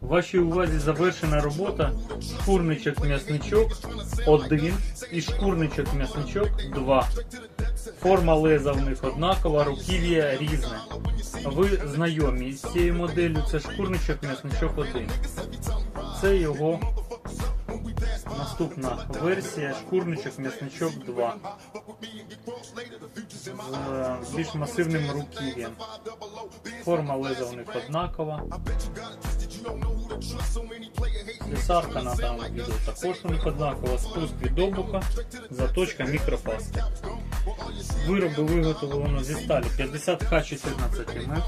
Вашій увазі завершена робота шкурничок-м'ясничок 1 і шкурничок-м'ясничок 2. Форма леза в них однакова, руків'я різне. Ви знайомі з цією моделлю, це шкурничок-м'ясничок 1. Це його наступна версія шкурничок-м'ясничок 2. З більш масивним руків'ям. Форма леза у них однакова. Слесарка на даному відео також у них однакова. Спуск від обуха, заточка мікрофаски. Вироби виготовлено зі сталі 50Х 14 мм.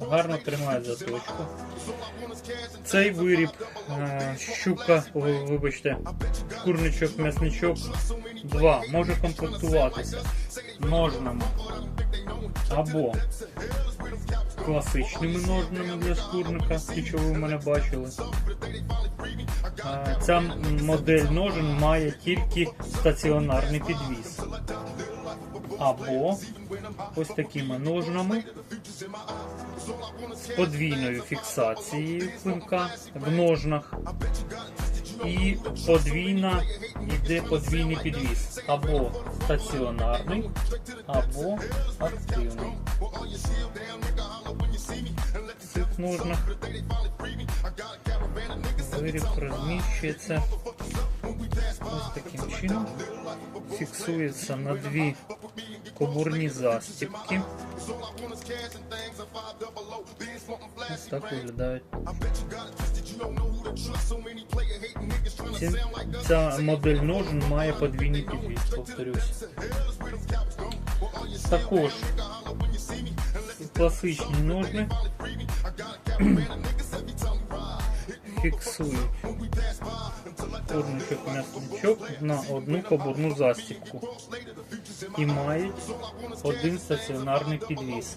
Гарно тримає заточку. Цей виріб е, щука, вибачте, курничок, м'ясничок 2 може комплектуватися ножнами або класичними ножнами для шкурника, ті, що ви в мене бачили. Ця модель ножен має тільки стаціонарний підвіс. Або ось такими ножнами з подвійною фіксацією клинка в ножнах. І подвійна йде подвійний підвіс. Або стаціонарний, або активний. Цих ножнах виріб розміщується ось таким чином. Фіксується на дві кобурні застібки. Ось так виглядають. Ці, ця модель ножен має подвійний підвіс, повторюсь. Також класичні ножни фіксують курничок м'ясничок на одну кобурну застібку і мають один стаціонарний підвіс.